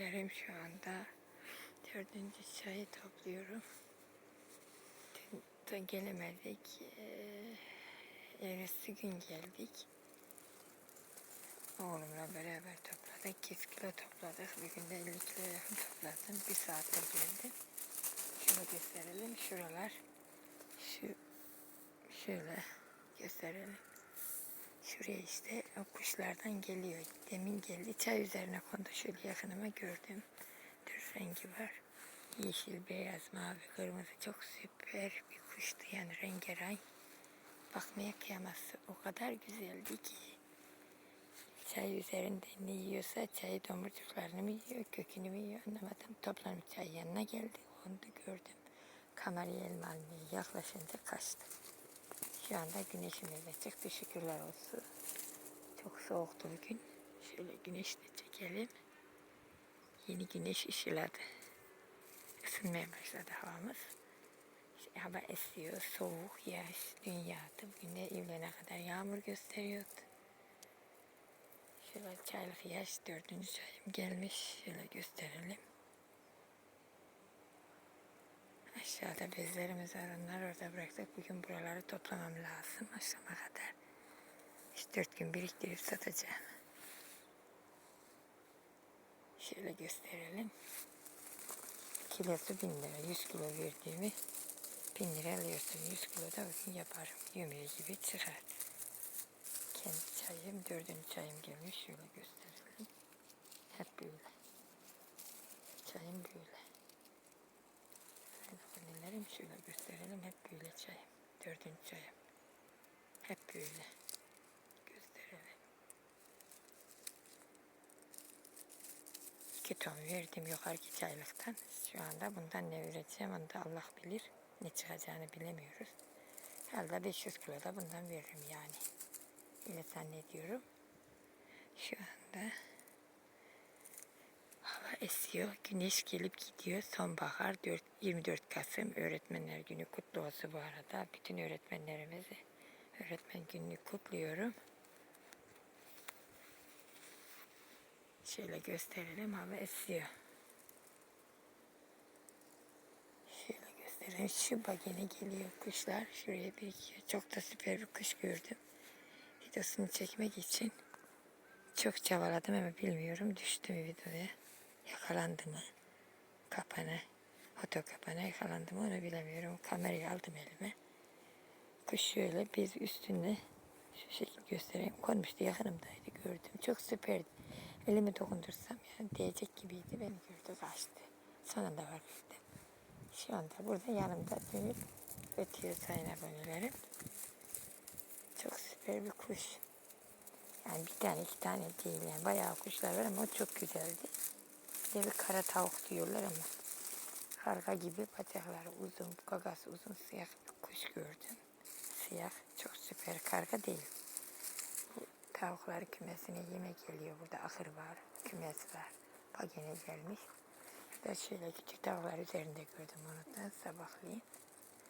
abonelerim şu anda. Dördüncü çayı topluyorum. Dün, gelemedik. Ee, ertesi gün geldik. Oğlumla beraber topladık. 200 kilo topladık. Bir günde 50 kilo topladım. Bir saatte geldim. Şunu gösterelim. Şuralar. Şu şöyle gösterelim. Şuraya işte o kuşlardan geliyor. Demin geldi. Çay üzerine kondu. Şöyle yakınıma gördüm. Tür rengi var. Yeşil, beyaz, mavi, kırmızı. Çok süper bir kuştu. Yani rengarenk. Bakmaya kıyamazsın. O kadar güzeldi ki. Çay üzerinde ne yiyorsa çayı domurcuklarını mı yiyor, kökünü mü yiyor anlamadım. Toplanıp çay yanına geldi. Onu da gördüm. Kamerayı elime almaya yaklaşınca kaçtı. Şu anda güneşimiz de çıktı şükürler olsun. Çok soğuktu bugün. Şöyle güneşle çekelim. Yeni güneş ışıladı. Isınmaya başladı havamız. Hava esiyor, soğuk, yağış, dün yağdı. Bugün de evlene kadar yağmur gösteriyordu. Şöyle çaylık yaş dördüncü çayım gelmiş. Şöyle gösterelim. Aşağıda bezlerimiz var. Onları orada bıraktık. Bugün buraları toplamam lazım akşama kadar. İşte dört gün biriktirip satacağım. Şöyle gösterelim. Kilosu bin lira. Yüz kilo verdiğimi bin lira alıyorsun. Yüz kilo da bugün yaparım. Yemeği gibi çıkar. Kendi çayım, dördüncü çayım gelmiş. Şöyle gösterelim. Hep böyle. Çayım böyle. Abonelerim şöyle gösterelim. Hep böyle çayım. Dördüncü çayım. Hep böyle. Gösterelim. İki ton verdim yukarıki çaylıktan. Şu anda bundan ne üreteceğim onu da Allah bilir. Ne çıkacağını bilemiyoruz. Herhalde 500 kilo da bundan veririm yani. Öyle zannediyorum. Şu anda esiyor. Güneş gelip gidiyor. Sonbahar 4, 24 Kasım Öğretmenler Günü kutlu olsun bu arada. Bütün öğretmenlerimizi öğretmen gününü kutluyorum. Şöyle gösterelim. Hava esiyor. Şöyle gösterelim. Şu bagene geliyor kuşlar. Şuraya bir iki. Çok da süper bir kuş gördüm videosunu çekmek için çok çabaladım ama bilmiyorum düştü mü videoya. Yakalandı mı? Kapana, foto kapana yakalandı mı onu bilemiyorum. Kamerayı aldım elime. Kuş şöyle biz üstünde şu şekil göstereyim. Konmuştu yakınımdaydı gördüm. Çok süperdi. Elimi dokundursam yani değecek gibiydi. Beni gördü kaçtı. Sonunda var bildim. Şu anda burada yanımda dönüp ötüyor sayın abonelerim. Çok süper bir kuş. Yani bir tane iki tane değil yani bayağı kuşlar var ama o çok güzeldi. Bir de kara tavuk diyorlar ama karga gibi bacakları uzun, gagası uzun siyah bir kuş gördüm. Siyah çok süper karga değil. Bu tavuklar kümesine yemek geliyor burada ahır var, kümes var. Pagene gelmiş. Burada şöyle küçük tavuklar üzerinde gördüm onu da sabahleyin.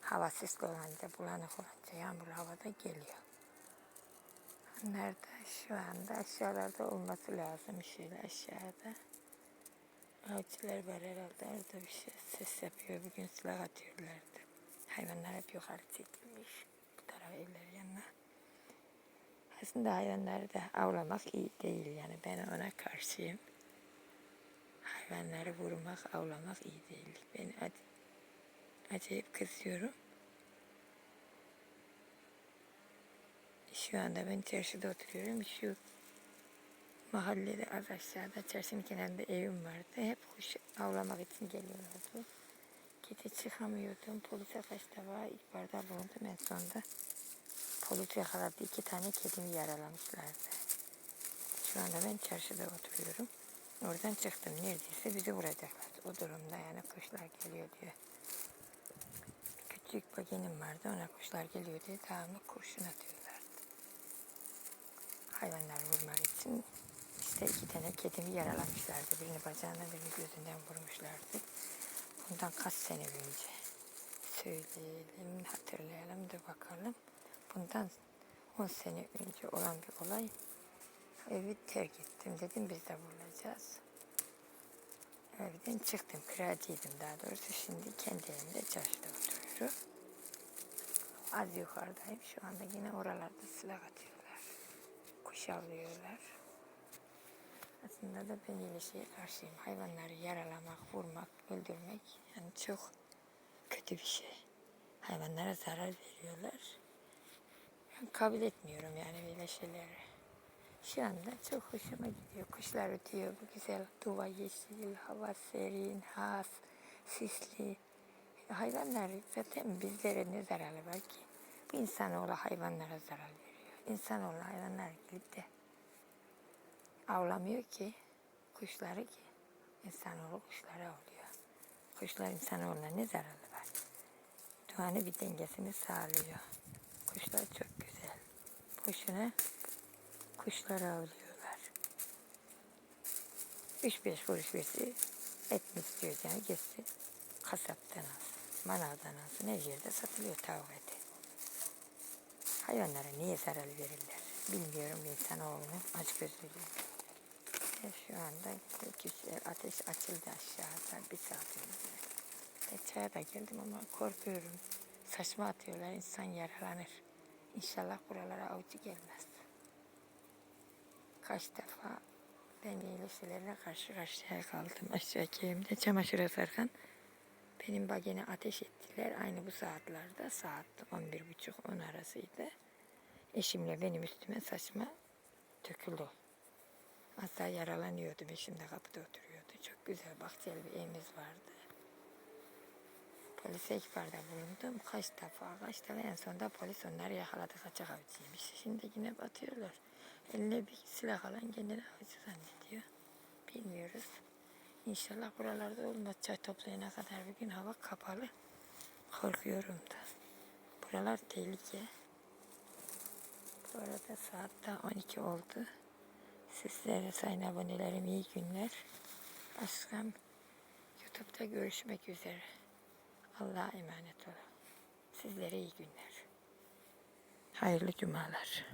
Hava sisli olunca, bulanık olunca yağmurlu havada geliyor. Onlar da şu anda aşağılarda olması lazım. Şöyle aşağıda. Avcılar var herhalde. Orada bir şey ses yapıyor. Bugün silah atıyorlardı. Hayvanlar hep yukarı çekilmiş. Bu tarafa evler yanına. Aslında hayvanları da avlamak iyi değil yani. Ben ona karşıyım. Hayvanları vurmak, avlamak iyi değil. Ben ac- acayip kızıyorum. Şu anda ben çarşıda oturuyorum. Şu mahallede az aşağıda çarşının kenarında evim vardı. Hep kuş avlamak için geliyorlardı. Gece çıkamıyordum. Polise kaç defa ihbarda bulundum en sonunda. Polis yakaladı. iki tane kedimi yaralamışlardı. Şu anda ben çarşıda oturuyorum. Oradan çıktım. Neredeyse bizi vuracaklar. O durumda yani kuşlar geliyor diye. Küçük bagenim vardı. Ona kuşlar geliyor diye devamlı kurşun atıyorlardı. Hayvanları vurmak için işte iki tane kedimi yaralamışlardı. Birini bacağına birini gözünden vurmuşlardı. Bundan kaç sene önce söyleyelim, hatırlayalım da bakalım. Bundan 10 sene önce olan bir olay. Evi terk ettim dedim biz de bulacağız. Evden çıktım, kiracıydım daha doğrusu. Şimdi kendi evimde çarşıda oturuyorum. Az yukarıdayım. Şu anda yine oralarda silah atıyorlar. Kuş avlıyorlar. Aslında da ben öyle şeye karşıyım. Hayvanları yaralamak, vurmak, öldürmek yani çok kötü bir şey. Hayvanlara zarar veriyorlar. Ben kabul etmiyorum yani böyle şeyleri. Şu anda çok hoşuma gidiyor. Kuşlar ötüyor. Bu güzel duva yeşil, hava serin, has, sisli. Hayvanlar zaten bizlere ne zararı var ki? Bu insanoğlu hayvanlara zarar veriyor. İnsanoğlu hayvanlar gidip de avlamıyor ki kuşları ki. İnsanoğlu kuşları avlıyor. Kuşlar insanoğluna ne zararı var? Doğanın bir dengesini sağlıyor. Kuşlar çok güzel. Boşuna kuşları avlıyorlar. Üç beş kuruş versi et mi istiyorsan gitsin kasaptan alsın. Manavdan alsın. Her yerde satılıyor tavuk eti. Hayvanlara niye zarar verirler? Bilmiyorum insanoğlunun açgözlülüğü. Ve şu anda güzel ateş açıldı aşağıda bir saat önce. E, çaya da geldim ama korkuyorum. Saçma atıyorlar insan yaralanır. İnşallah buralara avcı gelmez. Kaç defa ben böyle şeylerle karşı karşıya kaldım. Aşağıki evimde çamaşır asarken benim bagene ateş ettiler. Aynı bu saatlerde saat 11.30-10 arasıydı. Eşimle benim üstüme saçma döküldü. Hatta yaralanıyordum. Eşim de kapıda oturuyordu. Çok güzel bahçeli bir evimiz vardı. Polise ihbarda bulundum. Kaç defa, kaç defa en sonunda polis onları yakaladı. Kaçak avcıymış. Şimdi yine batıyorlar. Eline bir silah alan kendini avcı zannediyor. Bilmiyoruz. İnşallah buralarda olmaz. Çay toplayana kadar bir gün hava kapalı. Korkuyorum da. Buralar tehlike. Bu arada saat daha 12 oldu. Sizlere sayın abonelerim iyi günler. Başkam YouTube'da görüşmek üzere. Allah'a emanet olun. Sizlere iyi günler. Hayırlı cumalar.